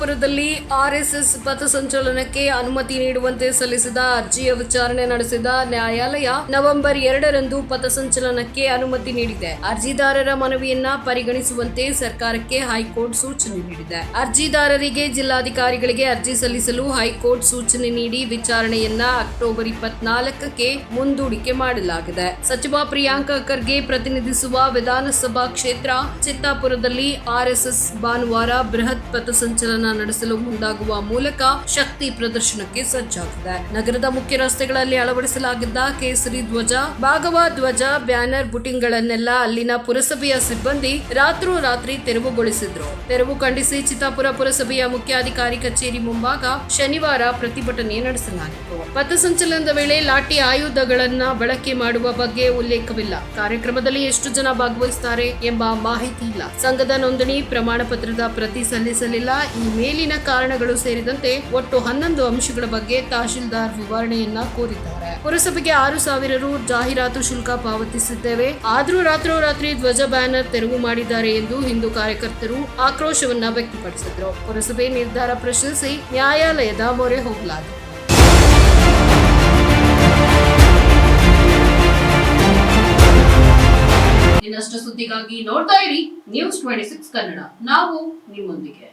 Bengaluru RSS RSS ಪಥಸಂಚಲನಕ್ಕೆ ಅನುಮತಿ ನೀಡುವಂತೆ ಸಲ್ಲಿಸಿದ ಅರ್ಜಿಯ ವಿಚಾರಣೆ ನಡೆಸಿದ ನ್ಯಾಯಾಲಯ ನವೆಂಬರ್ ಎರಡರಂದು ಪಥಸಂಚಲನಕ್ಕೆ ಅನುಮತಿ ನೀಡಿದೆ. ಅರ್ಜಿದಾರರ ಮನವಿಯನ್ನ ಪರಿಗಣಿಸುವಂತೆ ಸರ್ಕಾರಕ್ಕೆ ಹೈಕೋರ್ಟ್ ಸೂಚನೆ ನೀಡಿದೆ. ಅರ್ಜಿದಾರರಿಗೆ ಜಿಲ್ಲಾಧಿಕಾರಿಗಳಿಗೆ ಅರ್ಜಿ ಸಲ್ಲಿಸಲು ಹೈಕೋರ್ಟ್ ಸೂಚನೆ ನೀಡಿ ವಿಚಾರಣೆಯನ್ನ ಅಕ್ಟೋಬರ್ ಇಪ್ಪತ್ನಾಲ್ಕಕ್ಕೆ ಮುಂದೂಡಿಕೆ ಮಾಡಲಾಗಿದೆ. ಸಚಿವ ಪ್ರಿಯಾಂಕ ಖರ್ಗೆ ಪ್ರತಿನಿಧಿಸುವ ವಿಧಾನಸಭಾ ಕ್ಷೇತ್ರ ಚಿತ್ತಾಪುರದಲ್ಲಿ ಆರ್ಎಸ್ಎಸ್ ಭಾನುವಾರ ಬೃಹತ್ ಪಥಸಂಚಲನ ನಡೆಸಲು ಮುಂದಾಗುವ ಮೂಲಕ ಶಕ್ತಿ ಪ್ರದರ್ಶನಕ್ಕೆ ಸಜ್ಜಾಗಿದೆ. ನಗರದ ಮುಖ್ಯ ರಸ್ತೆಗಳಲ್ಲಿ ಅಳವಡಿಸಲಾಗಿದ್ದ ಕೇಸರಿ ಧ್ವಜ, ಭಾಗವ ಧ್ವಜ, ಬ್ಯಾನರ್ ಬುಟಿಂಗ್ಗಳನ್ನೆಲ್ಲ ಅಲ್ಲಿನ ಪುರಸಭೆಯ ಸಿಬ್ಬಂದಿ ರಾತ್ರೋರಾತ್ರಿ ತೆರವುಗೊಳಿಸಿದ್ರು. ತೆರವು ಖಂಡಿಸಿ ಚಿತ್ತಾಪುರ ಪುರಸಭೆಯ ಮುಖ್ಯಾಧಿಕಾರಿ ಕಚೇರಿ ಮುಂಭಾಗ ಶನಿವಾರ ಪ್ರತಿಭಟನೆ ನಡೆಸಲಾಗಿತ್ತು. ಪಥಸಂಚಲನದ ವೇಳೆ ಲಾಠಿ ಆಯುಧಗಳನ್ನ ಬಳಕೆ ಮಾಡುವ ಬಗ್ಗೆ ಉಲ್ಲೇಖವಿಲ್ಲ. ಕಾರ್ಯಕ್ರಮದಲ್ಲಿ ಎಷ್ಟು ಜನ ಭಾಗವಹಿಸುತ್ತಾರೆ ಎಂಬ ಮಾಹಿತಿ ಇಲ್ಲ. ಸಂಘದ ನೋಂದಣಿ ಪ್ರಮಾಣ ಪತ್ರದ ಪ್ರತಿ ಸಲ್ಲಿಸಲಿಲ್ಲ. ಈ ಮೇಲಿನ ಕಾರಣಗಳು ಸೇರಿದಂತೆ ಒಟ್ಟು ಹನ್ನೊಂದು ಅಂಶಗಳ ಬಗ್ಗೆ ತಹಶೀಲ್ದಾರ್ ವಿವರಣೆಯನ್ನ ಕೋರಿದ್ದಾರೆ. ಪುರಸಭೆಗೆ ಆರು ಸಾವಿರ ರು ಜಾಹೀರಾತು ಶುಲ್ಕ ಪಾವತಿಸಿದ್ದೇವೆ. ಆದರೂ ರಾತ್ರೋರಾತ್ರಿ ಧ್ವಜ ಬ್ಯಾನರ್ ತೆರವು ಮಾಡಿದ್ದಾರೆ ಎಂದು ಹಿಂದೂ ಕಾರ್ಯಕರ್ತರು ಆಕ್ರೋಶವನ್ನ ವ್ಯಕ್ತಪಡಿಸಿದ್ರು. ಪುರಸಭೆ ನಿರ್ಧಾರ ಪ್ರಶ್ನಿಸಿ ನ್ಯಾಯಾಲಯದ ಮೊರೆ ಹೋಗಲಾಗಿದೆ. ಇನ್ನಷ್ಟು ಸುದ್ದಿಗಾಗಿ ನೋಡ್ತಾ ಇರಿ ನ್ಯೂಸ್ ಟ್ವೆಂಟಿ ಸಿಕ್ಸ್ ಕನ್ನಡ. ನಾವು ನಿಮ್ಮೊಂದಿಗೆ.